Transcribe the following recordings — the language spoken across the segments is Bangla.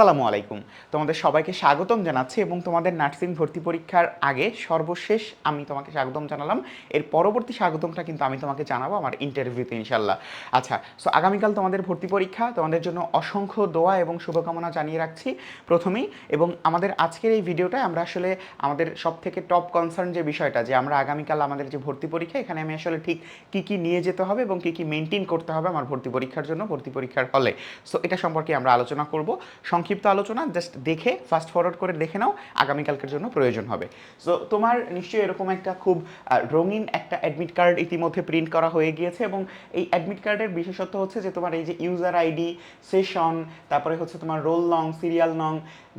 আসসালামু আলাইকুম। তোমাদের সবাইকে স্বাগতম জানাচ্ছি এবং তোমাদের নার্সিং ভর্তি পরীক্ষার আগে সর্বশেষ আমি তোমাকে স্বাগতম জানালাম। এর পরবর্তী স্বাগতমটা কিন্তু আমি তোমাকে জানাব আমার ইন্টারভিউতে ইনশাল্লাহ আচ্ছা সো আগামীকাল তোমাদের ভর্তি পরীক্ষা, তোমাদের জন্য অসংখ্য দোয়া এবং শুভকামনা জানিয়ে রাখছি প্রথমেই। এবং আমাদের আজকের এই ভিডিওটায় আমরা আসলে আমাদের সব থেকে টপ কনসার্ন যে বিষয়টা, যে আমরা আগামীকাল আমাদের যে ভর্তি পরীক্ষা, এখানে আমি আসলে ঠিক কী কী নিয়ে যেতে হবে এবং কী কী মেনটেন করতে হবে আমার ভর্তি পরীক্ষার জন্য, ভর্তি পরীক্ষার হলে। সো এটা সম্পর্কে আমরা আলোচনা করব। সংক্ষিপ্ত আলোচনা জাস্ট দেখে ফাস্ট ফরওয়ার্ড করে দেখে নাও, আগামীকালকের জন্য প্রয়োজন হবে। সো তোমার নিশ্চয়ই এরকম একটা খুব রঙিন একটা অ্যাডমিট কার্ড ইতিমধ্যে প্রিন্ট করা হয়ে গিয়েছে এবং এই অ্যাডমিট কার্ডের বিশেষত্ব হচ্ছে যে তোমার এই যে ইউজার আইডি সেশন তারপরে হচ্ছে তোমার রোল নং সিরিয়াল নং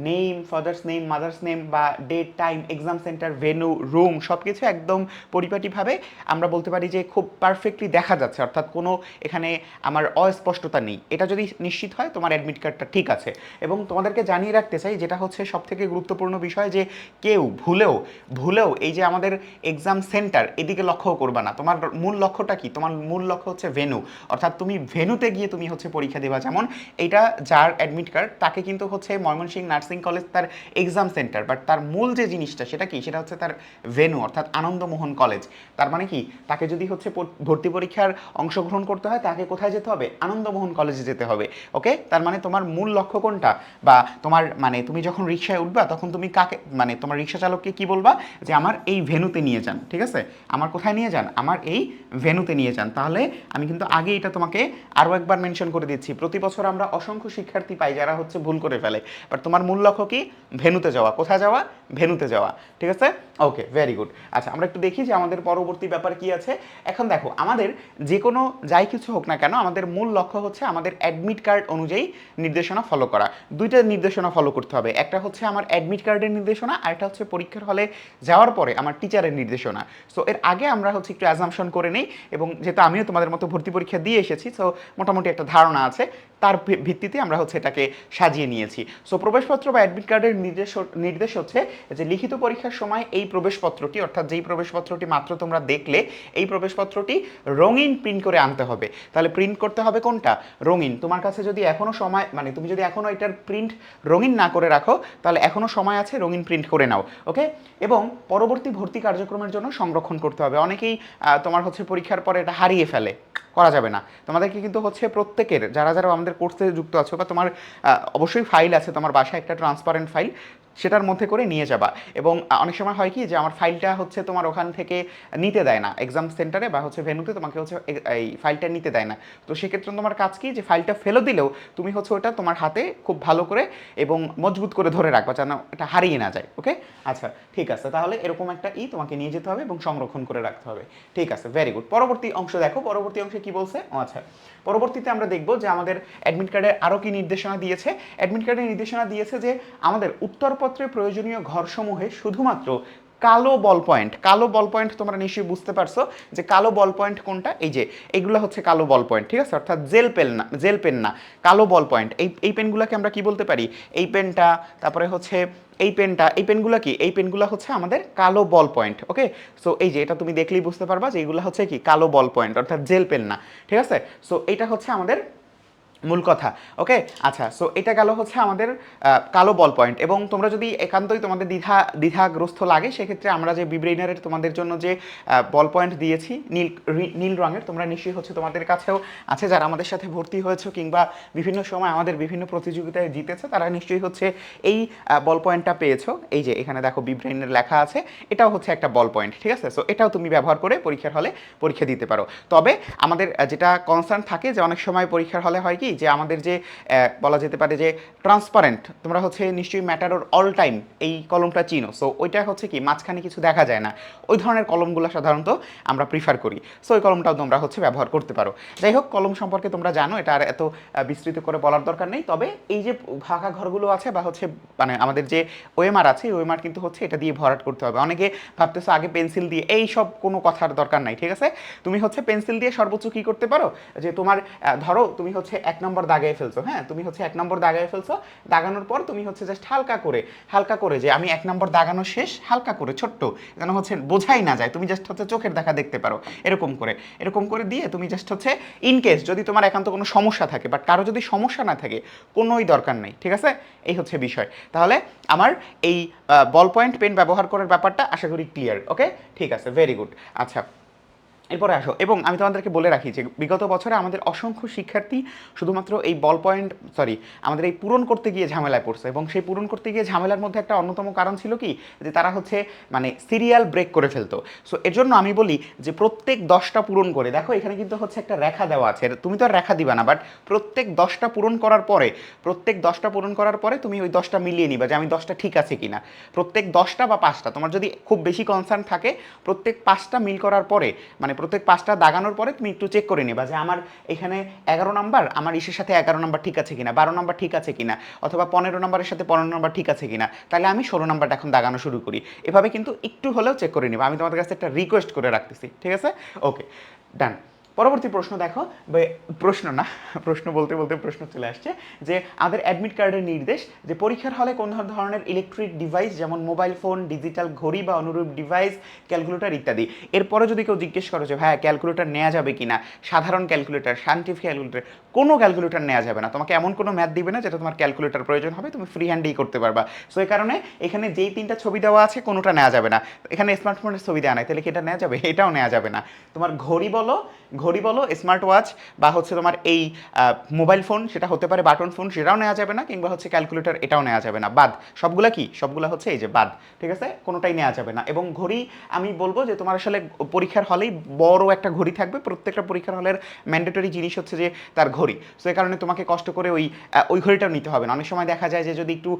name father's name mother's name বা date time exam centre venue room সব কিছু একদম পরিপাটিভাবে আমরা বলতে পারি যে খুব পারফেক্টলি দেখা যাচ্ছে। অর্থাৎ কোনো এখানে আমার অস্পষ্টতা নেই। এটা যদি নিশ্চিত হয়, তোমার অ্যাডমিট কার্ডটা ঠিক আছে। এবং তোমাদেরকে জানিয়ে রাখতে চাই, যেটা হচ্ছে সব থেকে গুরুত্বপূর্ণ বিষয় যে কেউ ভুলেও ভুলেও এই যে আমাদের এক্সাম সেন্টার এদিকে লক্ষ্য করবা না। তোমার মূল লক্ষ্যটা কি? তোমার মূল লক্ষ্য হচ্ছে ভেনু অর্থাৎ তুমি ভেনুতে গিয়ে তুমি হচ্ছে পরীক্ষা দেবা। যেমন এটা যার অ্যাডমিট কার্ড তাকে কিন্তু হচ্ছে ময়মনসিংহ নার্সিং কলেজ তার এক্সাম সেন্টার বাট তার মূল যে জিনিসটা সেটা কি? সেটা হচ্ছে তার ভেনু অর্থাৎ আনন্দমোহন কলেজ তার মানে কি? তাকে যদি হচ্ছে ভর্তি পরীক্ষার অংশগ্রহণ করতে হয়, তাকে কোথায় যেতে হবে? আনন্দমোহন কলেজে যেতে হবে। ওকে তার মানে তোমার মূল লক্ষ্য কোনটা? বা তোমার মানে তুমি যখন রিক্সায় উঠবা, তখন তুমি কাকে মানে তোমার রিক্সা চালককে কি বলবা? যে আমার এই ভেনুতে নিয়ে যান, ঠিক আছে? আমার কোথায় নিয়ে যান? আমার এই ভেনুতে নিয়ে যান। তাহলে আমি কিন্তু আগে এটা তোমাকে আরও একবার মেনশন করে দিচ্ছি। প্রতি বছর আমরা অসংখ্য শিক্ষার্থী পাই যারা হচ্ছে ভুল করে ফেলে। বাট তোমার মূল লক্ষ্য কি? ভেনুতে যাওয়া। কোথায় যাওয়া? ভেনুতে যাওয়া। ঠিক আছে? ওকে ভেরি গুড আচ্ছা আমরা একটু দেখি যে আমাদের পরবর্তী ব্যাপার কি আছে। এখন দেখো, আমাদের যে কোনো যাই কিছু হোক না কেন, আমাদের মূল লক্ষ্য হচ্ছে আমাদের অ্যাডমিট কার্ড অনুযায়ী নির্দেশনা ফলো করা। দুইটা নির্দেশনা ফলো করতে হবে। একটা হচ্ছে আমার অ্যাডমিট কার্ডের নির্দেশনা, আর একটা হচ্ছে পরীক্ষার হলে যাওয়ার পরে আমার টিচারের নির্দেশনা। সো এর আগে আমরা হচ্ছে একটু অ্যাজামশন করে নিই, এবং যেহেতু আমিও তোমাদের মতো ভর্তি পরীক্ষা দিয়ে এসেছি সো মোটামুটি একটা ধারণা আছে। তার ভিত্তিতে আমরা হচ্ছে এটাকে সাজিয়ে নিয়েছি। সো প্রবেশপত্র বা অ্যাডমিট কার্ডের নির্দেশ নির্দেশ হচ্ছে যে লিখিত পরীক্ষার সময় এই প্রবেশপত্রটি, অর্থাৎ যেই প্রবেশপত্রটি মাত্র তোমরা দেখলে, এই প্রবেশপত্রটি রঙিন প্রিন্ট করে আনতে হবে। তাহলে প্রিন্ট করতে হবে কোনটা? রঙিন। তোমার কাছে যদি এখনও সময় মানে তুমি যদি এখনও এটার প্রিন্ট রঙিন না করে রাখো, তাহলে এখনও সময় আছে রঙিন প্রিন্ট করে নাও ওকে এবং পরবর্তী ভর্তি কার্যক্রমের জন্য সংরক্ষণ করতে হবে। অনেকেই তোমার হচ্ছে পরীক্ষার পরে এটা হারিয়ে ফেলে, করা যাবে না। তোমাদেরকে কিন্তু হচ্ছে প্রত্যেকের, যারা যারা আমাদের কোর্সে যুক্ত আছো বা তোমার অবশ্যই ফাইল আছে তোমার বাসায় ট্রান্সপারেন্ট ফাইল সেটার মধ্যে করে নিয়ে যাবা। এবং অনেক সময় হয় কি যে আমার ফাইলটা হচ্ছে তোমার ওখান থেকে নিতে দেয় না এক্সাম সেন্টারে বা হচ্ছে ভেনুতে তোমাকে হচ্ছে এই ফাইলটা নিতে দেয় না। তো সেক্ষেত্রে তোমার কাজ কি যে ফাইলটা ফেলে দিলেও তুমি হচ্ছে ওটা তোমার হাতে খুব ভালো করে এবং মজবুত করে ধরে রাখবা যেন এটা হারিয়ে না যায় ওকে আচ্ছা ঠিক আছে। তাহলে এরকম একটা ই তোমাকে নিয়ে যেতে হবে এবং সংরক্ষণ করে রাখতে হবে। ঠিক আছে ভেরি গুড পরবর্তী অংশ দেখো। পরবর্তী অংশে কি বলছে? আচ্ছা। পরবর্তীতে আমরা দেখব যে আমাদের অ্যাডমিট কার্ডে আরও কি নির্দেশনা দিয়েছে। অ্যাডমিট কার্ডে নির্দেশনা দিয়েছে যে আমাদের উত্তরপত্রে প্রয়োজনীয় ঘরসমূহে শুধুমাত্র কালো বল পয়েন্ট কালো বল পয়েন্ট তোমরা নিশ্চয়ই বুঝতে পারছ যে কালো বল পয়েন্ট কোনটা? এই যে এইগুলো হচ্ছে কালো বল পয়েন্ট ঠিক আছে? অর্থাৎ জেল পেন না জেল পেন না, কালো বল পয়েন্ট এই এই পেনগুলোকে আমরা কি বলতে পারি? এই পেনটা তারপরে হচ্ছে এই পেনটা এই পেনগুলো কি? এই পেনগুলো হচ্ছে আমাদের কালো বল পয়েন্ট ওকে সো এই যে, এটা তুমি দেখলেই বুঝতে পারবা যে এইগুলো হচ্ছে কি? কালো বল পয়েন্ট অর্থাৎ জেল পেন না, ঠিক আছে? সো এটা হচ্ছে আমাদের মূল কথা ওকে আচ্ছা সো এটা গেল হচ্ছে আমাদের কালো বল পয়েন্ট এবং তোমরা যদি একান্তই তোমাদের দ্বিধা, দ্বিধাগ্রস্ত লাগে, সেক্ষেত্রে আমরা যে বিব্রেইনারের তোমাদের জন্য যে বল পয়েন্ট দিয়েছি, নীল নীল রঙের, তোমরা নিশ্চয়ই হচ্ছে তোমাদের কাছেও আছে, যারা আমাদের সাথে ভর্তি হয়েছে কিংবা বিভিন্ন সময় আমাদের বিভিন্ন প্রতিযোগিতায় জিতেছে, তারা নিশ্চয়ই হচ্ছে এই বল পয়েন্টটা পেয়েছ। এই যে, এখানে দেখো বিব্রেইনের লেখা আছে, এটাও হচ্ছে একটা বল পয়েন্ট ঠিক আছে? সো এটাও তুমি ব্যবহার করে পরীক্ষার হলে পরীক্ষা দিতে পারো। তবে আমাদের যেটা কনসার্ন থাকে যে অনেক সময় পরীক্ষার হলে হয় কি যে আমাদের যে বলা যেতে পারে যে ট্রান্সপারেন্ট তোমরা হচ্ছে নিশ্চয়ই ম্যাটারোর অল টাইম এই কলমটা চিনো। সো ওইটা হচ্ছে কি, মাঝখানে কিছু দেখা যায় না। ওই ধরনের কলমগুলো সাধারণত আমরা প্রিফার করি। সো ওই কলমটাও তোমরা হচ্ছে ব্যবহার করতে পারো। যাই হোক, কলম সম্পর্কে তোমরা জানো, এটা আর এত বিস্তৃত করে বলার দরকার নেই। তবে এই যে ফাঁকা ঘরগুলো আছে বা হচ্ছে মানে আমাদের যে ওয়েমার আছে ওয়েমার কিন্তু হচ্ছে এটা দিয়ে ভরাট করতে হবে। অনেকে ভাবতেছো আগে পেন্সিল দিয়ে, এই সব কোনো কথার দরকার নাই, ঠিক আছে? তুমি হচ্ছে পেন্সিল দিয়ে সর্বোচ্চ কি করতে পারো? যে তোমার ধরো তুমি হচ্ছে এক নম্বর দাগায় ফেলছো হ্যাঁ? তুমি হচ্ছে এক নম্বর দাগায় ফেলছো, দাগানোর পর তুমি হচ্ছে জাস্ট হালকা করে হালকা করে যে আমি এক নম্বর দাগানো শেষ, হালকা করে, ছোট্ট, যেন হচ্ছে বোঝাই না যায়, তুমি জাস্ট হচ্ছে চোখের দেখা দেখতে পারো, এরকম করে এরকম করে দিয়ে তুমি জাস্ট হচ্ছে ইন কেস যদি তোমার একান্ত কোনো সমস্যা থাকে বাট কারও যদি সমস্যা না থাকে, কোনোই দরকার নেই, ঠিক আছে? এই হচ্ছে বিষয়। তাহলে আমার এই বল পয়েন্ট পেন ব্যবহার করার ব্যাপারটা আশা করি ক্লিয়ার ওকে ঠিক আছে ভেরি গুড আচ্ছা এরপরে আসো। এবং আমি তোমাদেরকে বলে রাখি যে বিগত বছরে আমাদের অসংখ্য শিক্ষার্থী শুধুমাত্র এই বল পয়েন্ট সরি আমাদের এই পূরণ করতে গিয়ে ঝামেলায় পড়ছে। এবং সেই পূরণ করতে গিয়ে ঝামেলার মধ্যে একটা অন্যতম কারণ ছিল কি? যে তারা হচ্ছে মানে সিরিয়াল ব্রেক করে ফেলতো। সো এর জন্য আমি বলি যে প্রত্যেক দশটা পূরণ করে, দেখো এখানে কিন্তু হচ্ছে একটা রেখা দেওয়া আছে। তুমি তো আর রেখা দিবা না বাট প্রত্যেক দশটা পূরণ করার পরে, প্রত্যেক দশটা পূরণ করার পরে তুমি ওই দশটা মিলিয়ে নিবা যে আমি দশটা ঠিক আছে কি না প্রত্যেক দশটা বা পাঁচটা, তোমার যদি খুব বেশি কনসার্ন থাকে, প্রত্যেক পাঁচটা মিল করার পরে মানে প্রত্যেক পাঁচটা দাগানোর পরে তুমি একটু চেক করে নেবা যে আমার এখানে এগারো নাম্বার আমার ইসের সাথে এগারো নাম্বার ঠিক আছে কিনা, বারো নাম্বার ঠিক আছে কিনা, অথবা পনেরো নাম্বারের সাথে পনেরো নাম্বার ঠিক আছে কিনা, তাহলে আমি ষোলো নাম্বারটা এখন দাগানো শুরু করি। এভাবে কিন্তু একটু হলেও চেক করে নেবা। আমি তোমাদের কাছে একটা রিকোয়েস্ট করে রাখতেছি, ঠিক আছে? ওকে ডান পরবর্তী প্রশ্ন দেখো প্রশ্ন না, প্রশ্ন বলতে বলতে প্রশ্ন চলে আসছে যে আমাদের অ্যাডমিট কার্ডের নির্দেশ যে পরীক্ষার হলে কোন ধরনের ইলেকট্রিক ডিভাইস যেমন মোবাইল ফোন ডিজিটাল ঘড়ি বা অনুরূপ ডিভাইস ক্যালকুলেটর ইত্যাদি। এরপরে যদি কেউ জিজ্ঞেস করো যে ভাই ক্যালকুলেটর নেওয়া যাবে কিনা? সাধারণ ক্যালকুলেটর সায়েন্টিফিক ক্যালকুলেটর কোনো ক্যালকুলেটর নেওয়া যাবে না। তোমাকে এমন কোনো ম্যাথ দিবে না যেটা তোমার ক্যালকুলেটর প্রয়োজন হবে, তুমি ফ্রি হ্যান্ডেই করতে পারবা। সো এই কারণে এখানে যেই তিনটা ছবি দেওয়া আছে, কোনোটা নেওয়া যাবে না। এখানে স্মার্টফোনের ছবি দেওয়া নাই, তাহলে কি এটা নেওয়া যাবে? এটাও নেওয়া যাবে না। তোমার ঘড়ি বলো, ঘড়ি বলো স্মার্ট ওয়াচ বা হচ্ছে তোমার এই মোবাইল ফোন সেটা হতে পারে বাটন ফোন সেটাও নেওয়া যাবে না, কিংবা হচ্ছে ক্যালকুলেটর এটাও নেওয়া যাবে না। বাদ, সবগুলা কি? সবগুলা হচ্ছে এই যে বাদ, ঠিক আছে? কোনোটাই নেওয়া যাবে না। এবং ঘড়ি, আমি বলব যে তোমার আসলে পরীক্ষার হলেই বড় একটা ঘড়ি থাকবে, প্রত্যেকটা পরীক্ষার হলের ম্যান্ডেটরি জিনিস হচ্ছে যে তার ঘড়ি। সো এই কারণে তোমাকে কষ্ট করে ওই ওই ঘড়িটাও নিতে হবে না। অনেক সময় দেখা যায় যে যদি একটু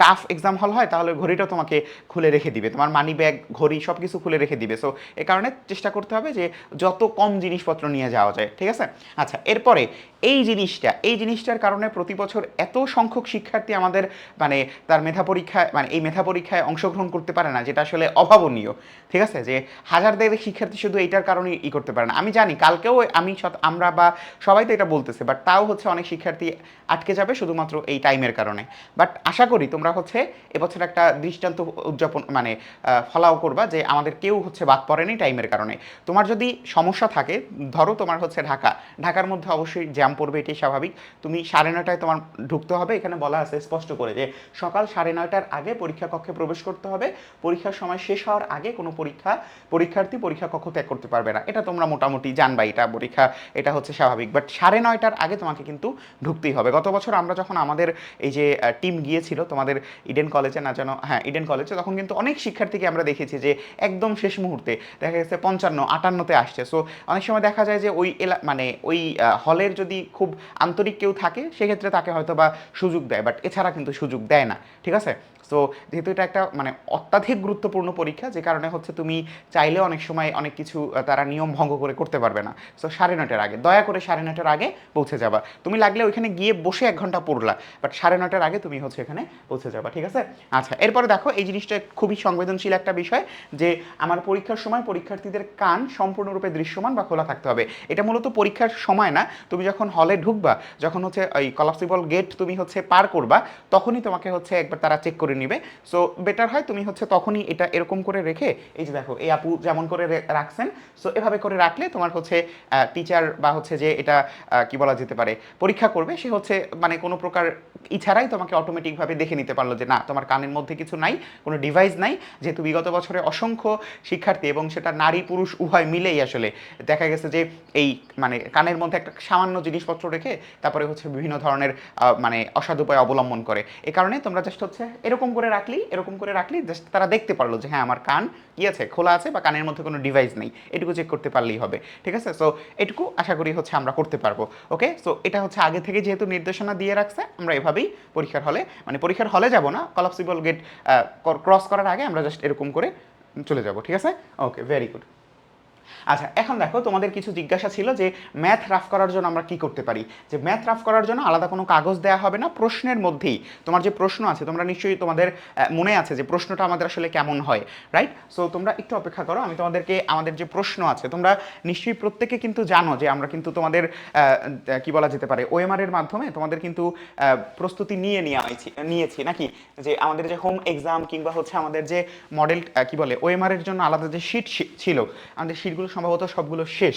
টাফ এক্সাম হল হয়, তাহলে ঘড়িটাও তোমাকে খুলে রেখে দিবে। তোমার মানি ব্যাগ ঘড়ি সব কিছু খুলে রেখে দিবে। সো এ কারণে চেষ্টা করতে হবে যে যত কম জিনিসপত্র নিয়ে যাওয়া যায় ঠিক আছে? আচ্ছা এরপরে এই জিনিসটা, এই জিনিসটার কারণে প্রতি বছর এত সংখ্যক শিক্ষার্থী আমাদের মানে তার মেধা পরীক্ষায় মানে এই মেধা পরীক্ষায় অংশগ্রহণ করতে পারে না, যেটা আসলে অভাবনীয়। ঠিক আছে? যে হাজার দেড়েক শিক্ষার্থী শুধু এইটার কারণে ই করতে পারে না। আমি জানি, কালকেও আমি আমরা বা সবাই তো এটা বলতেছে বাট তাও হচ্ছে অনেক শিক্ষার্থী আটকে যাবে শুধুমাত্র এই টাইমের কারণে। বাট আশা করি তোমরা হচ্ছে এবছর একটা দৃষ্টান্ত উদযাপন মানে ফলাও করবা যে আমাদের কেউ হচ্ছে বাদ পড়েনি টাইমের কারণে। তোমার যদি সমস্যা থাকে, ধরো তোমার হচ্ছে ঢাকা। ঢাকার মধ্যে অবশ্যই জ্যাম পড়বে এটাই স্বাভাবিক। তুমি সাড়ে নয়টায় তোমার ঢুকতে হবে, এখানে বলা আছে স্পষ্ট করে যে সকাল সাড়ে নয়টার আগে পরীক্ষা কক্ষে প্রবেশ করতে হবে। পরীক্ষার সময় শেষ হওয়ার আগে কোনো পরীক্ষা, পরীক্ষার্থী পরীক্ষা কক্ষ ত্যাগ করতে পারবে না। এটা তোমরা মোটামুটি জানবা, এটা পরীক্ষা, এটা হচ্ছে স্বাভাবিক। বাট সাড়ে নয়টার আগে তোমাকে কিন্তু ঢুকতেই হবে। গত বছর আমরা যখন আমাদের এই যে টিম গিয়েছিল, তোমাদের ইডেন কলেজে না যেন হ্যাঁ ইডেন কলেজে তখন কিন্তু অনেক শিক্ষার্থীকে আমরা দেখেছি যে একদম শেষ মুহূর্তে দেখা গেছে পঞ্চান্ন, আটান্নতে আসছে। সো অনেক সময় দেখা যায় যে ওই এলা মানে ওই হলের যদি খুব আন্তরিক কেউ থাকে, সেক্ষেত্রে তাকে হয়তো বা সুযোগ দেয় বাট এছাড়া কিন্তু সুযোগ দেয় না, ঠিক আছে? সো যেহেতু এটা একটা মানে অত্যাধিক গুরুত্বপূর্ণ পরীক্ষা, যে কারণে হচ্ছে তুমি চাইলেও অনেক সময় অনেক কিছু তারা নিয়ম ভঙ্গ করে করতে পারবে না। সো সাড়ে নটার আগে, দয়া করে সাড়ে নটার আগে পৌঁছে যাবা। তুমি লাগলে ওইখানে গিয়ে বসে এক ঘণ্টা পড়লা বাট সাড়ে নটার আগে তুমি হচ্ছে এখানে পৌঁছে যাবা, ঠিক আছে? আচ্ছা এরপরে দেখো, এই জিনিসটা খুবই সংবেদনশীল একটা বিষয়, যে আমার পরীক্ষার সময় পরীক্ষার্থীদের কান সম্পূর্ণরূপে দৃশ্যমান বা খোলা থাকতে হবে। এটা মূলত পরীক্ষার সময় না, তুমি যখন হলে ঢুকবা, যখন হচ্ছে ওই কলাপসিবল গেট তুমি হচ্ছে পার করবা, তখনই তোমাকে হচ্ছে একবার তারা চেক করে নিবে। সো বেটার হয় তুমি হচ্ছে তখনই এটা এরকম করে রেখে, এই যে দেখো, এই আপু যেমন করে রাখছেন সো এভাবে করে রাখলে তোমার হচ্ছে টিচার বা হচ্ছে যে এটা কি বলা যেতে পারে, পরীক্ষা করবে, সে হচ্ছে মানে কোনো প্রকার ইছাড়াই তোমাকে অটোমেটিকভাবে দেখে নিতে পারল যে না, তোমার কানের মধ্যে কিছু নাই, কোনো ডিভাইস নাই, যেহেতু বিগত বছরে অসংখ্য শিক্ষার্থী এবং সেটা নারী পুরুষ উভয় মিলেই আসলে দেখা গেছে যে এই মানে কানের মধ্যে একটা সামান্য জিনিসপত্র রেখে তারপরে হচ্ছে বিভিন্ন ধরনের মানে অসাধু উপায় অবলম্বন করে। এ কারণে তোমরা জাস্ট হচ্ছে এরকম করে রাখলি, এরকম করে রাখলি জাস্ট তারা দেখতে পারল যে হ্যাঁ আমার কান কি আছে, খোলা আছে বা কানের মধ্যে কোনো ডিভাইস নেই। এটুকু চেক করতে পারলেই হবে, ঠিক আছে? সো এটুকু আশা করি হচ্ছে আমরা করতে পারব ওকে সো এটা হচ্ছে আগে থেকে যেহেতু নির্দেশনা দিয়ে রাখছে, আমরা এভাবেই পরীক্ষার হলে মানে পরীক্ষার হলে যাব না কলাপসিবল গেট ক্রস করার আগে আমরা জাস্ট এরকম করে চলে যাব, ঠিক আছে? ওকে ভেরি গুড আচ্ছা এখন দেখো তোমাদের কিছু জিজ্ঞাসা ছিল যে ম্যাথ রাফ করার জন্য আমরা কি করতে পারি? যে ম্যাথ রাফ করার জন্য আলাদা কোনো কাগজ দেওয়া হবে না? প্রশ্নের মধ্যেই। তোমার যে প্রশ্ন আছে, তোমরা নিশ্চয়ই তোমাদের মনে আছে যে প্রশ্নটা আমাদের আসলে কেমন হয় রাইট সো তোমরা একটু অপেক্ষা করো, আমি তোমাদেরকে আমাদের যে প্রশ্ন আছে, তোমরা নিশ্চয়ই প্রত্যেকে কিন্তু জানো যে আমরা কিন্তু তোমাদের কি বলা যেতে পারে ওএমআর এর মাধ্যমে তোমাদের কিন্তু প্রস্তুতি নিয়ে নিয়ে আইছি নিয়েছি নাকি? যে আমাদের যে হোম এক্সাম কিংবা হচ্ছে আমাদের যে মডেল কি বলে ওএমআর এর জন্য আলাদা যে শিট ছিল, আমাদের শিটগুলো সম্ভবত সবগুলো শেষ।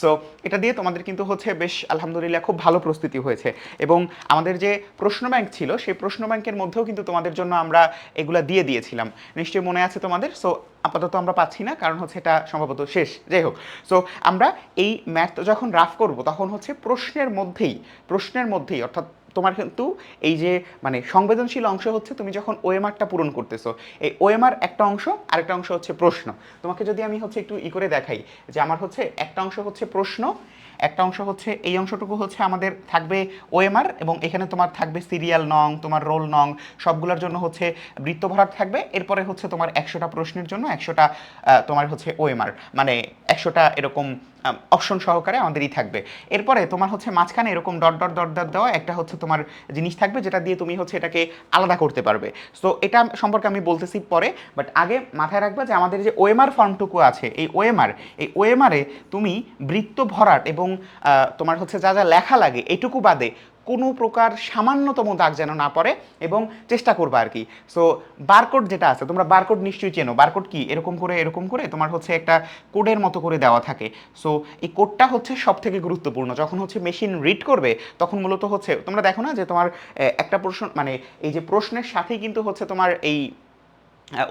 সো এটা দিয়ে তোমাদের কিন্তু হচ্ছে বেশ আলহামদুলিল্লাহ খুব ভালো প্রস্তুতি হয়েছে। এবং আমাদের যে প্রশ্ন ব্যাংক ছিল, সেই প্রশ্ন ব্যাংকের মধ্যেও কিন্তু তোমাদের জন্য আমরা এগুলা দিয়ে দিয়েছিলাম। নিশ্চয়ই মনে আছে তোমাদের? সো আপাতত আমরা পাচ্ছি না, কারণ হচ্ছে এটা সম্ভবত শেষ। যাই হোক। সো আমরা এই ম্যাথ যখন রাফ করব, তখন হচ্ছে প্রশ্নের মধ্যেই প্রশ্নের মধ্যেই, অর্থাৎ তোমার কিন্তু এই যে মানে সংবেদনশীল অংশ হচ্ছে তুমি যখন ওএমআরটা পূরণ করতেছো, এই ওএমআর একটা অংশ, আরেকটা অংশ হচ্ছে প্রশ্ন। তোমাকে যদি আমি হচ্ছে একটু ই করে দেখাই যে আমার হচ্ছে একটা অংশ হচ্ছে প্রশ্ন, একটা অংশ হচ্ছে, এই অংশটুকু হচ্ছে আমাদের থাকবে ওএমআর এবং এখানে তোমার থাকবে সিরিয়াল নং, তোমার রোল নং, সবগুলোর জন্য হচ্ছে বৃত্ত ভরাট থাকবে। এরপরে হচ্ছে তোমার একশোটা প্রশ্নের জন্য একশোটা তোমার হচ্ছে ওএমআর মানে একশোটা এরকম অপশন সহকারে আমাদেরই থাকবে। এরপরে তোমার হচ্ছে মাঝখানে এরকম ডট ডট ডট ডট দেওয়া একটা হচ্ছে তোমার জিনিস থাকবে যেটা দিয়ে তুমি হচ্ছে এটাকে আলাদা করতে পারবে। সো এটা সম্পর্কে আমি বলতেছি পরে বাট আগে মাথায় রাখবে যে আমাদের যে ওএমআর ফর্মটুকু আছে, এই ওএমআর এই ওএমআরে তুমি বৃত্ত ভরাট এবং তোমার হচ্ছে যা যা লেখা লাগে, এটুকু বাদে কোনো প্রকার সামান্যতম দাগ যেন না পড়ে এবং চেষ্টা করবে আর কি। সো বারকোড যেটা আছে, তোমরা বারকোড নিশ্চয়ই চেনো। বারকোড কি? এরকম করে এরকম করে তোমার হচ্ছে একটা কোডের মতো করে দেওয়া থাকে। সো এই কোডটা হচ্ছে সব থেকে গুরুত্বপূর্ণ। যখন হচ্ছে মেশিন রিড করবে, তখন মূলত হচ্ছে, তোমরা দেখো না যে তোমার একটা প্রশ্ন মানে এই যে প্রশ্নের সাথেই কিন্তু হচ্ছে তোমার এই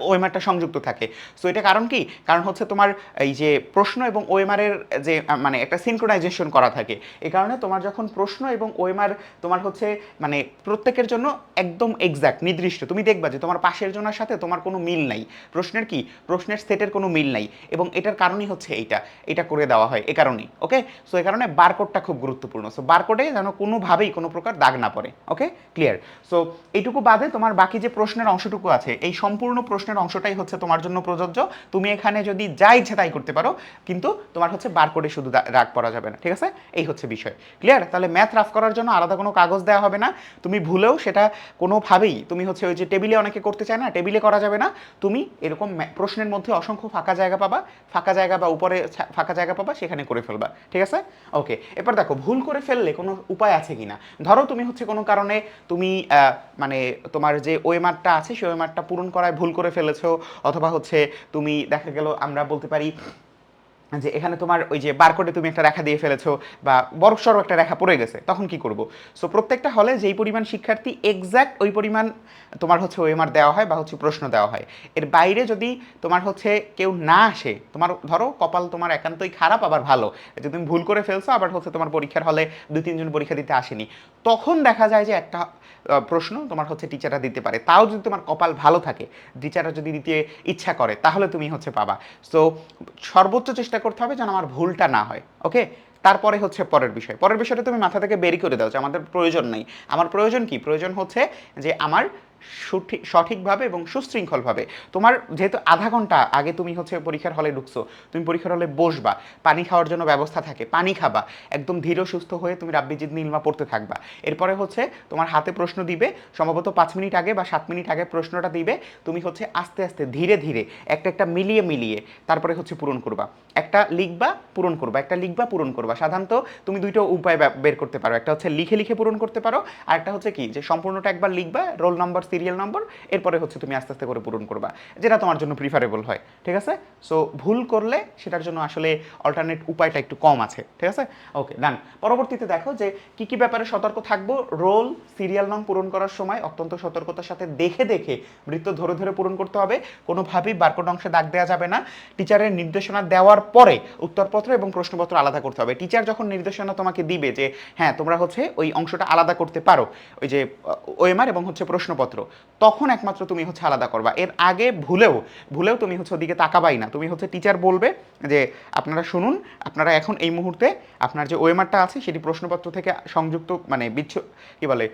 ওএমআরটা সংযুক্ত থাকে। সো এটা কারণ কি? কারণ হচ্ছে তোমার এই যে প্রশ্ন এবং ওএমআরের যে মানে একটা সিনক্রোনাইজেশন করা থাকে। এই কারণে তোমার যখন প্রশ্ন এবং ওএমআর তোমার হচ্ছে মানে প্রত্যেকের জন্য একদম এক্সাক্ট নির্দিষ্ট। তুমি দেখবা যে তোমার পাশের জনের সাথে তোমার কোনো মিল নাই। প্রশ্নের কি? প্রশ্নের সেটের কোনো মিল নাই। এবং এটার কারণই হচ্ছে এইটা। এটা করে দেওয়া হয় এ কারণেই ওকে সো এই কারণে বারকোডটা খুব গুরুত্বপূর্ণ। সো বারকোডে যেন কোনোভাবেই কোনো প্রকার দাগ না পড়ে ওকে ক্লিয়ার সো এইটুকু বাদে তোমার বাকি যে প্রশ্নের অংশটুকু আছে, এই সম্পূর্ণ প্রশ্নের অংশটাই হচ্ছে তোমার জন্য প্রযোজ্য। তুমি এখানে যদি যা ইচ্ছে তাই করতে পারো, কিন্তু তোমার হচ্ছে বার বারকোডে শুধু রাগ পড়া যাবে না, ঠিক আছে? এই হচ্ছে বিষয়। ক্লিয়ার তাহলে ম্যাথ রাফ করার জন্য আলাদা কোনো কাগজ দেওয়া হবে না। তুমি ভুলেও সেটা কোনোভাবেই, তুমি হচ্ছে ওই যে টেবিলে অনেকে করতে চায় না টেবিলে করা যাবে না। তুমি এরকম প্রশ্নের মধ্যে অসংখ্য ফাঁকা জায়গা পাবা, ফাঁকা জায়গা বা উপরে ফাঁকা জায়গা পাবা, সেখানে করে ফেলবা, ঠিক আছে? ওকে এবার দেখো, ভুল করে ফেললে কোনো উপায় আছে কি না ধরো তুমি হচ্ছে কোনো কারণে তুমি মানে তোমার যে ওয়েমারটা আছে, সেই ওয়েমারটা পূরণ করায় ভুল করে ফেলেছো? অথবা হচ্ছে তুমি, দেখা গেল আমরা বলতে পারি যে এখানে তোমার ওই যে বারকোডে তুমি একটা রেখা দিয়ে ফেলেছো বা বড় সড়ো একটা রেখা পড়ে গেছে, তখন কি করব? সো প্রত্যেকটা হলে যেই পরিমাণ শিক্ষার্থী এক্স্যাক্ট ওই পরিমাণ তোমার হচ্ছে ওএমআর দেওয়া হয় বা হচ্ছে প্রশ্ন দেওয়া হয়। এর বাইরে যদি তোমার হচ্ছে কেউ না আসে, তোমার ধরো কপাল তোমার একান্তই খারাপ, আবার ভালো। যে তুমি ভুল করে ফেলছো, আবার হচ্ছে তোমার পরীক্ষার হলে দুই তিনজন পরীক্ষা দিতে আসেনি। তখন দেখা যায় যে একটা প্রশ্ন তোমার হচ্ছে টিচাররা দিতে পারে। তাও যদি তোমার কপাল ভালো থাকে টিচাররা যদি দিতে ইচ্ছা করে, তাহলে তুমি হচ্ছে পাবা। সো সর্বোচ্চ চেষ্টা করতে হবে যেন আমার ভুলটা না হয় ওকে তারপরে হচ্ছে পরের বিষয়। পরের বিষয়টা তুমি মাথা থেকে বেরি করে দাও যে আমাদের প্রয়োজন নেই। আমার প্রয়োজন কি? প্রয়োজন হচ্ছে যে আমার সঠিক, সঠিকভাবে এবং সুশৃঙ্খলভাবে। তোমার যেহেতু আধা ঘণ্টা আগে তুমি হচ্ছে পরীক্ষার হলে ঢুকছো, তুমি পরীক্ষার হলে বসবা, পানি খাওয়ার জন্য ব্যবস্থা থাকে, পানি খাবা, একদম ধীর সুস্থ হয়ে তুমি রাব্বিজিৎ নীলমা পড়তে থাকবা। এরপরে হচ্ছে তোমার হাতে প্রশ্ন দিবে, সম্ভবত পাঁচ মিনিট আগে বা সাত মিনিট আগে প্রশ্নটা দিবে, তুমি হচ্ছে আস্তে আস্তে ধীরে ধীরে একটা একটা মিলিয়ে মিলিয়ে তারপরে হচ্ছে পূরণ করবা। একটা লিখবা, পূরণ করবা, একটা লিখবা, পূরণ করবা। সাধারণত তুমি দুইটা উপায় বের করতে পারো, একটা হচ্ছে লিখে লিখে পূরণ করতে পারো, আর একটা হচ্ছে কি যে সম্পূর্ণটা একবার লিখবা, রোল নাম্বার সিরিয়াল নম্বর এরপরে হচ্ছে তুমি আস্তে আস্তে করে পূরণ করবা, যেটা তোমার জন্য প্রিফারেবল হয়, ঠিক আছে? সো ভুল করলে সেটার জন্য আসলে অল্টারনেট উপায়টা একটু কম আছে, ঠিক আছে? ওকে ডান পরবর্তীতে দেখো যে কি কি ব্যাপারে সতর্ক থাকব? রোল সিরিয়াল নাম পূরণ করার সময় অত্যন্ত সতর্কতার সাথে দেখে দেখে বৃত্ত ধরে ধরে পূরণ করতে হবে। কোনোভাবেই বারকোড অংশে দাগ দেওয়া যাবে না। টিচারের নির্দেশনা দেওয়ার পরে উত্তরপত্র এবং প্রশ্নপত্র আলাদা করতে হবে। টিচার যখন নির্দেশনা তোমাকে দিবে যে হ্যাঁ তোমরা হচ্ছে ওই অংশটা আলাদা করতে পারো, ওই যে ওএমআর এবং হচ্ছে প্রশ্নপত্র। তখন একমাত্র তুমি হচ্ছে আলাদা করবা। এর আগে ভুলেও ভুলেও তুমি হচ্ছে ওদিকে তাকাবাই না। তুমি হচ্ছে টিচার বলবে যে, আপনারা শুনুন, আপনারা এখন এই মুহূর্তে আপনার যে ওয়েমারটা আছে, সেটি প্রশ্নপত্র থেকে সংযুক্ত মানে বিচ্ছ, কি বলে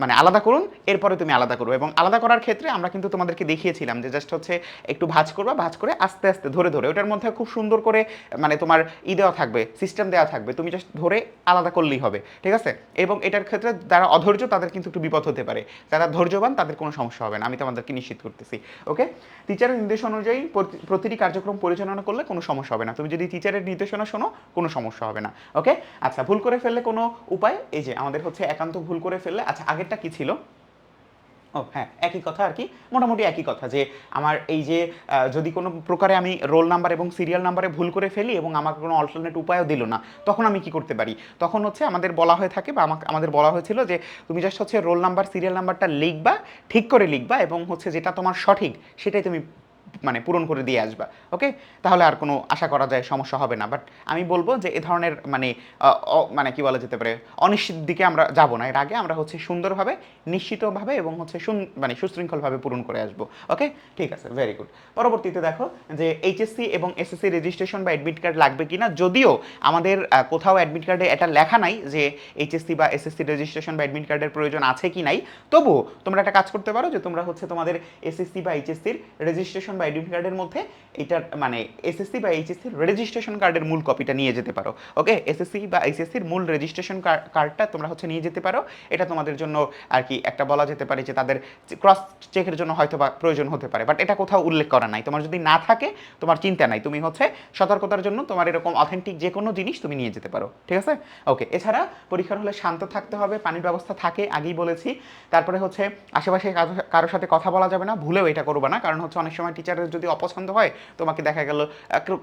মানে আলাদা করুন, এরপরে তুমি আলাদা করো এবং আলাদা করার ক্ষেত্রে আমরা কিন্তু তোমাদেরকে দেখিয়েছিলাম যে, জাস্ট হচ্ছে একটু ভাঁজ করবা, ভাঁজ করে আস্তে আস্তে, ধরে ধরে। ওটার মধ্যে খুব সুন্দর করে মানে তোমার ই দেওয়া থাকবে সিস্টেম দেওয়া থাকবে। তুমি জাস্ট ধরে আলাদা করলেই হবে, ঠিক আছে? এবং এটার ক্ষেত্রে যারা অধৈর্য, তাদের কিন্তু একটু বিপদ হতে পারে। যারা ধৈর্যবান তাদের কোনো সমস্যা হবে না। আমি তোমাদেরকে নিশ্চিত করতেছি ওকে টিচারের নির্দেশ অনুযায়ী প্রতিটি কার্যক্রম পরিচালনা করলে কোনো সমস্যা হবে না। তুমি যদি টিচারের নির্দেশনা শোনো, কোনো সমস্যা হবে না ওকে আচ্ছা ভুল করে ফেললে কোনো উপায়? এই যে, আমাদের হচ্ছে একান্ত ভুল করে ফেললে আচ্ছা আগেরটা কি ছিল? ও হ্যাঁ একই কথা আর কি। মোটামুটি একই কথা যে আমার এই যে যদি কোনো প্রকারে আমি রোল নাম্বার এবং সিরিয়াল নাম্বারে ভুল করে ফেলি এবং আমাকে কোনো অল্টারনেট উপায়ও দিল না, তখন আমি কি করতে পারি? তখন হচ্ছে আমাদের বলা হয়ে থাকে বা আমাকে, আমাদের বলা হয়েছিল যে তুমি জাস্ট হচ্ছে রোল নাম্বার সিরিয়াল নাম্বারটা লিখবা, ঠিক করে লিখবা এবং হচ্ছে যেটা তোমার সঠিক, সেটাই তুমি মানে পূরণ করে দিয়ে আসবা ওকে তাহলে আর কোনো আশা করা যায় সমস্যা হবে না বাট আমি বলব যে এ ধরনের মানে মানে কি বলা যেতে পারে, অনিশ্চিত দিকে আমরা যাব না, এর আগে আমরা হচ্ছে সুন্দরভাবে, নিশ্চিতভাবে এবং হচ্ছে মানে সুশৃঙ্খলভাবে পূরণ করে আসব ওকে ঠিক আছে ভেরি গুড পরবর্তীতে দেখো যে এইচএসসি এবং এসএসসি রেজিস্ট্রেশন বা অ্যাডমিট কার্ড লাগবে কি না যদিও আমাদের কোথাও অ্যাডমিট কার্ডে এটা লেখা নাই যে এইচএসসি বা এসএসসি রেজিস্ট্রেশন বা অ্যাডমিট কার্ডের প্রয়োজন আছে কি নাই, তবুও তোমরা একটা কাজ করতে পারো যে তোমরা হচ্ছে তোমাদের এসএসসি বা এইচএসসির রেজিস্ট্রেশন বা অ্যাডমিট কার্ডের মধ্যে এটার মানে এসএসসি বা এইচএসসির রেজিস্ট্রেশন কার্ডের মূল কপিটা নিয়ে যেতে পারো। ওকে এসএসসি বা এইচএসসির মূল রেজিস্ট্রেশন কার্ডটা তোমরা হচ্ছে নিয়ে যেতে পারো। এটা তোমাদের জন্য আর কি একটা বলা যেতে পারে যে তাদের ক্রস চেকের জন্য হয়তো বা প্রয়োজন হতে পারে। বাট এটা কোথাও উল্লেখ করা নাই। তোমার যদি না থাকে, তোমার চিন্তা নাই। তুমি হচ্ছে সতর্কতার জন্য তোমার এরকম অথেন্টিক যে কোনো জিনিস তুমি নিয়ে যেতে পারো। ঠিক আছে? ওকে এছাড়া পরীক্ষার হলে শান্ত থাকতে হবে, পানির ব্যবস্থা থাকে, আগেই বলেছি। তারপরে হচ্ছে আশেপাশে কারোর সাথে কথা বলা যাবে না, ভুলেও এটা করবে না। কারণ হচ্ছে অনেক সময় টিচারের যদি অপছন্দ হয়, তোমাকে দেখা গেল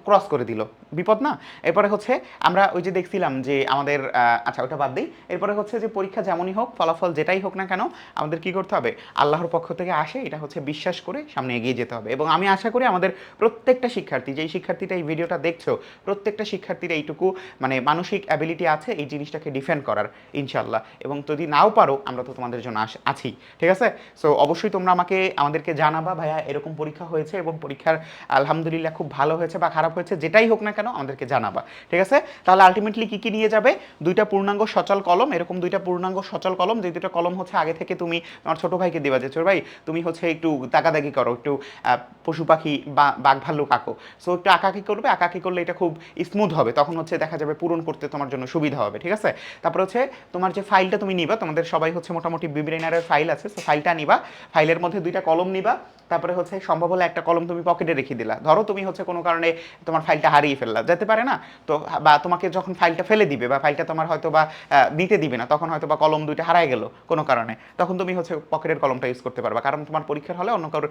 ক্রস করে দিল। বিপদ না? এরপরে হচ্ছে আমরা ওই যে দেখছিলাম যে আমাদের আচ্ছা ওটা বাদ দিই। এরপরে হচ্ছে যে পরীক্ষা যেমনই হোক, ফলাফল যেটাই হোক না কেন, আমাদের কি করতে হবে? আল্লাহর পক্ষ থেকে আসে, এটা হচ্ছে বিশ্বাস করে সামনে এগিয়ে যেতে হবে। এবং আমি আশা করি আমাদের প্রত্যেকটা শিক্ষার্থী, যেই শিক্ষার্থীটা এই ভিডিওটা দেখছ, প্রত্যেকটা শিক্ষার্থীর এইটুকু মানে মানসিক অ্যাবিলিটি আছে এই জিনিসটাকে ডিফেন্ড করার ইনশাল্লাহ এবং যদি নাও পারো, আমরা তো তোমাদের জন্য আছি। ঠিক আছে? সো অবশ্যই তোমরা আমাকে, আমাদেরকে জানাবা, ভাইয়া, এরকম পরীক্ষা হয়েছে এবং পরীক্ষার আলহামদুলিল্লাহ খুব ভালো হয়েছে বা খারাপ হয়েছে, যেটাই হোক না কেন আমাদেরকে জানাবা, ঠিক আছে? তাহলে আলটিমেটলি কি কি নিয়ে যাবে? দুইটা পূর্ণাঙ্গ সচল কলম, এরকম দুইটা পূর্ণাঙ্গ সচল কলম, যে দুটো কলম হচ্ছে আগে থেকে তুমি তোমার ছোট ভাইকে দিবা যে, ছোট ভাই, তুমি হচ্ছে একটু তাকাদাকি করো, একটু পশু পাখি বা বাঘ ভাল্লুক আঁকো। সো একটু আঁকাকি করবে আঁকাকি করলে এটা খুব স্মুথ হবে, তখন হচ্ছে দেখা যাবে পূরণ করতে তোমার জন্য সুবিধা হবে, ঠিক আছে? তারপর হচ্ছে তোমার যে ফাইলটা তুমি নিবা, তোমাদের সবাই হচ্ছে মোটামুটি বিব্রেনারের ফাইল আছে সো ফাইলটা নিবা ফাইলের মধ্যে দুইটা কলম নিবা, তারপরে হচ্ছে সম্ভব হলে একটা কলম তুমি পকেটে রেখে দিলা। ধরো তুমি হচ্ছে কোনো কারণে তোমার ফাইলটা হারিয়ে ফেললা। যেতে পারে না? তো বা তোমাকে যখন ফাইলটা ফেলে দিবে বা ফাইলটা তোমার হয়তো বা দিতে দিবে না, তখন হয়তো বা কলম দুইটা হারায় গেল কোনো কারণে, তখন তুমি হচ্ছে পকেটের কলমটা ইউজ করতে পারবা। কারণ তোমার পরীক্ষার হলে অন্য কারোর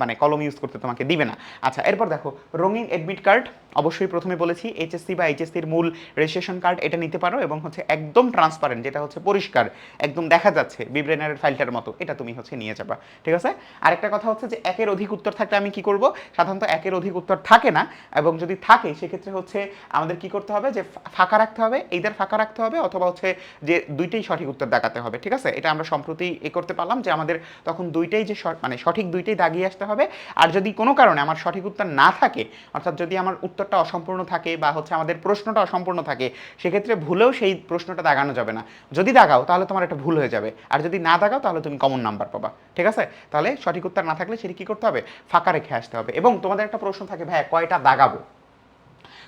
মানে কলম ইউজ করতে তোমাকে দিবে না। আচ্ছা এরপর দেখো, রঙিন অ্যাডমিট কার্ড অবশ্যই প্রথমে বলেছি এইচএসসি বা এইচএসসির মূল রেজিস্ট্রেশন কার্ড এটা নিতে পারো এবং হচ্ছে একদম ট্রান্সপারেন্ট যেটা হচ্ছে পরিষ্কার, একদম দেখা যাচ্ছে বিব্রেনারের ফাইলটার মতো, এটা তুমি হচ্ছে নিয়ে যাবা। ঠিক আছে? আরেকটা কথা হচ্ছে যে একের অধিক উত্তর থাকলে আমি কি করব? সাধারণত একের অধিক উত্তর থাকে না। এবং যদি থাকে, সেক্ষেত্রে হচ্ছে আমাদের কি করতে হবে? যে ফাঁকা রাখতে হবে, এইদের ফাঁকা রাখতে হবে, অথবা হচ্ছে যে দুইটাই সঠিক উত্তর দেখাতে হবে, ঠিক আছে? এটা আমরা সম্প্রতি এ করতে পারলাম যে আমাদের তখন দুইটাই যে মানে সঠিক দুইটাই দাগিয়ে আসতে হবে। আর যদি কোনো কারণে আমার সঠিক উত্তর না থাকে, অর্থাৎ যদি আমার উত্তরটা অসম্পূর্ণ থাকে বা হচ্ছে আমাদের প্রশ্নটা অসম্পূর্ণ থাকে, সেক্ষেত্রে ভুলেও সেই প্রশ্নটা দাগানো যাবে না। যদি দাগাও, তাহলে তোমার একটা ভুল হয়ে যাবে। আর যদি না দাগাও, তাহলে তুমি কমন নাম্বার পাবা, ঠিক আছে? তাহলে সঠিক উত্তর না থাকলে সেটি কি করতে হবে? ফাঁকা রেখে আসতে হবে। এবং তোমাদের একটা প্রশ্ন থাকে ভাই কয়টা দাগাবো?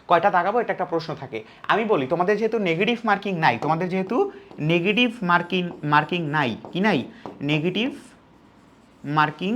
কয়টা দাগাবো? এটা একটা প্রশ্ন থাকে। আমি বলি, তোমাদের যেহেতু নেগেটিভ মার্কিং নাই, তোমাদের যেহেতু নেগেটিভ মার্কিং মার্কিং নাই, কি নাই? নেগেটিভ মার্কিং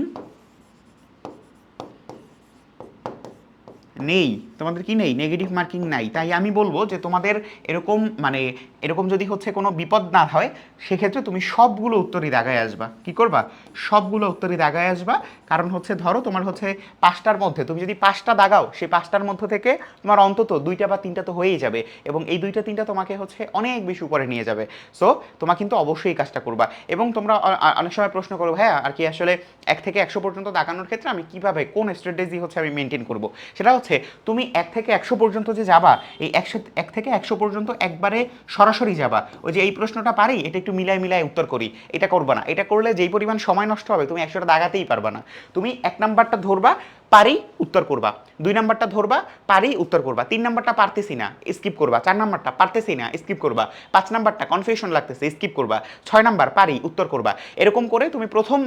নেই। তোমাদের কি নেই? নেগেটিভ মার্কিং নাই। তাই আমি বলব যে তোমাদের এরকম মানে এরকম যদি হচ্ছে কোনো বিপদ না হয়, সেক্ষেত্রে তুমি সবগুলো উত্তরই দাগায় আসবা। কি করবা? সবগুলো উত্তরই দাগায় আসবা। কারণ হচ্ছে, ধরো তোমার হচ্ছে পাঁচটার মধ্যে, তুমি যদি পাঁচটা দাগাও, সেই পাঁচটার মধ্যে থেকে তোমার অন্তত দুইটা বা তিনটা তো হয়েই যাবে এবং এই দুইটা, তিনটা তোমাকে হচ্ছে অনেক বেশি উপরে নিয়ে যাবে। সো তোমার কিন্তু অবশ্যই কাজটা করবা। এবং তোমরা অনেক সময় প্রশ্ন করো হ্যাঁ আর কি আসলে এক থেকে একশো পর্যন্ত দাগানোর ক্ষেত্রে আমি কীভাবে, কোন স্ট্র্যাটেজি হচ্ছে আমি মেনটেন করব? সেটা হচ্ছে, তুমি এক থেকে একশো পর্যন্ত যে যাবা, এই একশো, এক থেকে একশো পর্যন্ত একবারে সরাসরি সরাসরি যাবা। ওই যে এই প্রশ্নটা পারি, এটা একটু মিলাই মিলাই উত্তর করি। এটা করবা না। এটা করলে যেই পরিমাণ সময় নষ্ট হবে, তুমি একশোটা দাগাতেই পারবা না। তুমি এক নাম্বারটা ধরবা পারি, উত্তর করবা। দুই নাম্বারটা ধরবা, পারি, উত্তর করবা। তিন নাম্বারটা পারতেছি না স্কিপ করবা। চার নাম্বারটা পারতেছি না স্কিপ করবা। পাঁচ নাম্বারটা কনফিউশন লাগতেছে স্কিপ করবা। ছয় নাম্বার পারি, উত্তর করবা। এরকম করে তুমি প্রথম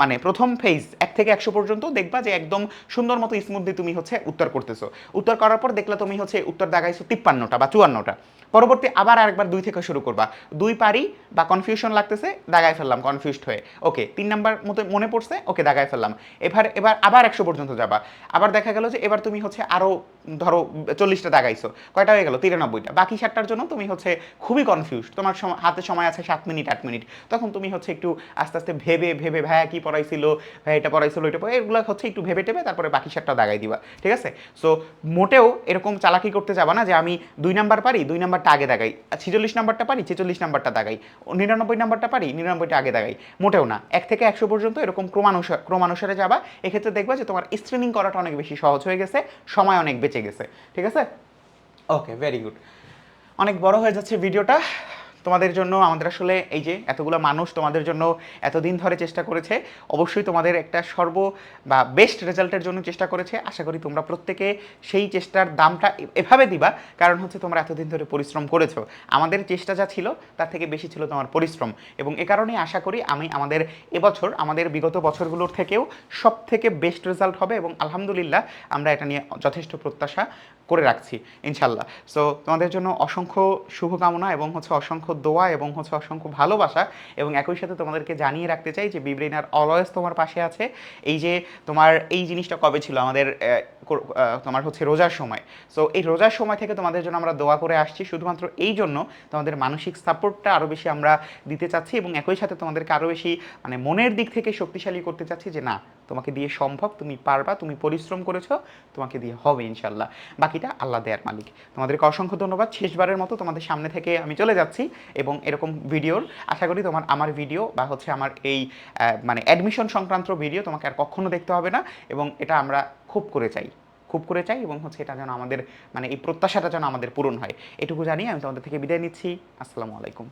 মানে প্রথম ফেজ এক থেকে একশো পর্যন্ত দেখবা যে একদম সুন্দর মতো স্মুথলি তুমি হচ্ছে উত্তর করতেছো। উত্তর করার পর দেখলা তুমি হচ্ছে উত্তর দাগাইছো তিপ্পান্নটা বা চুয়ান্নটা। পরবর্তী আবার আরেকবার দুই থেকে শুরু করবা। দুই পারি বা কনফিউশন লাগতেছে দাগায় ফেললাম কনফিউজড হয়ে। ওকে তিন নাম্বার মতো মনে পড়ছে ওকে দাগায় ফেললাম। এবার এবার আবার একশো পর্যন্ত যাবা। আবার দেখা গেল যে এবার তুমি হচ্ছে আরও ধরো চল্লিশটা দাগাইছো কয়টা হয়ে গেল? তিরানব্বইটা। বাকি সাতটার জন্য তুমি হচ্ছে খুবই কনফিউজ তোমার হাতে সময় আছে সাত মিনিট, আট মিনিট। তখন তুমি হচ্ছে একটু আস্তে আস্তে ভেবে ভেবে, ভাইয়া কি পড়াইছিল? ভাইয়া এটা পড়াইছিল এটা এগুলো হচ্ছে একটু ভেবে টেবে তারপরে বাকি সাতটা দাগাই দিবা। ঠিক আছে? সো মোটেও এরকম চালাকি করতে যাবা না যে আমি দুই নাম্বার পারি, দুই নাম্বারটা আগে দাগাই ছিচল্লিশ নাম্বারটা পারি, ছেচল্লিশ নাম্বারটা দাগাই নিরানব্বই নাম্বারটা পারি, নিরানব্বইটা আগে দাগাই মোটেও না। এক থেকে একশো পর্যন্ত এরকম ক্রমানুসার ক্রমানুসারে যাবা। এক্ষেত্রে দেখবা যে তোমার স্ক্রিনিং করাটা অনেক বেশি সহজ হয়ে গেছে। সময় অনেক বেঁচে গেছে ঠিক আছে? ওকে ভেরি গুড অনেক বড় হয়ে যাচ্ছে ভিডিওটা তোমাদের জন্য, আমাদের আসলে এই যে এতগুলো মানুষ তোমাদের জন্য এতদিন ধরে চেষ্টা করেছে, অবশ্যই তোমাদের একটা সর্ব বা বেস্ট রেজাল্টের জন্য চেষ্টা করেছে। আশা করি তোমরা প্রত্যেকে সেই চেষ্টার দামটা এভাবে দিবা, কারণ হচ্ছে তোমরা এতদিন ধরে পরিশ্রম করেছ। আমাদের চেষ্টা যা ছিল, তার থেকে বেশি ছিল তোমার পরিশ্রম। এবং এ কারণেই আশা করি আমি আমাদের এবছর আমাদের বিগত বছরগুলোর থেকেও সব থেকে বেস্ট রেজাল্ট হবে এবং আলহামদুলিল্লাহ আমরা এটা নিয়ে যথেষ্ট প্রত্যাশা করে রাখছি, ইনশাল্লাহ। সো তোমাদের জন্য অসংখ্য শুভকামনা এবং হচ্ছে অসংখ্য দোয়া এবং হচ্ছে অসংখ্য ভালোবাসা এবং একই সাথে তোমাদেরকে জানিয়ে রাখতে চাই যে বিব্রেনার অলওয়েজ তোমার পাশে আছে। এই যে তোমার এই জিনিসটা কবে ছিল? আমাদের তোমার হচ্ছে রোজার সময়। সো এই রোজার সময় থেকে তোমাদের জন্য আমরা দোয়া করে আসছি। শুধুমাত্র এই জন্য তোমাদের মানসিক সাপোর্টটা আরও বেশি আমরা দিতে চাচ্ছি এবং একই সাথে তোমাদেরকে আরও বেশি মানে মনের দিক থেকে শক্তিশালী করতে চাচ্ছি যে, না, তোমাকে দিয়ে সম্ভব, তুমি পারবা, তুমি পরিশ্রম করেছ, তোমাকে দিয়ে হবে ইনশাল্লাহ। বাকিটা আল্লাহ দেয়ার মালিক। তোমাদেরকে অসংখ্য ধন্যবাদ। শেষবারের মতো তোমাদের সামনে থেকে আমি চলে যাচ্ছি এবং এরকম ভিডিওর, আশা করি তোমার আমার ভিডিও বা হচ্ছে আমার এই মানে অ্যাডমিশন সংক্রান্ত ভিডিও তোমাকে আর কখনো দেখতে হবে না এবং এটা আমরা খুব করে চাই। খুব করে চাই এবং হচ্ছে এটা যেন আমাদের মানে এই প্রত্যাশাটা যেন আমাদের পূরণ হয়। এটুকু জানিয়ে আমি তোমাদের থেকে বিদায় নিচ্ছি। আসসালামু আলাইকুম।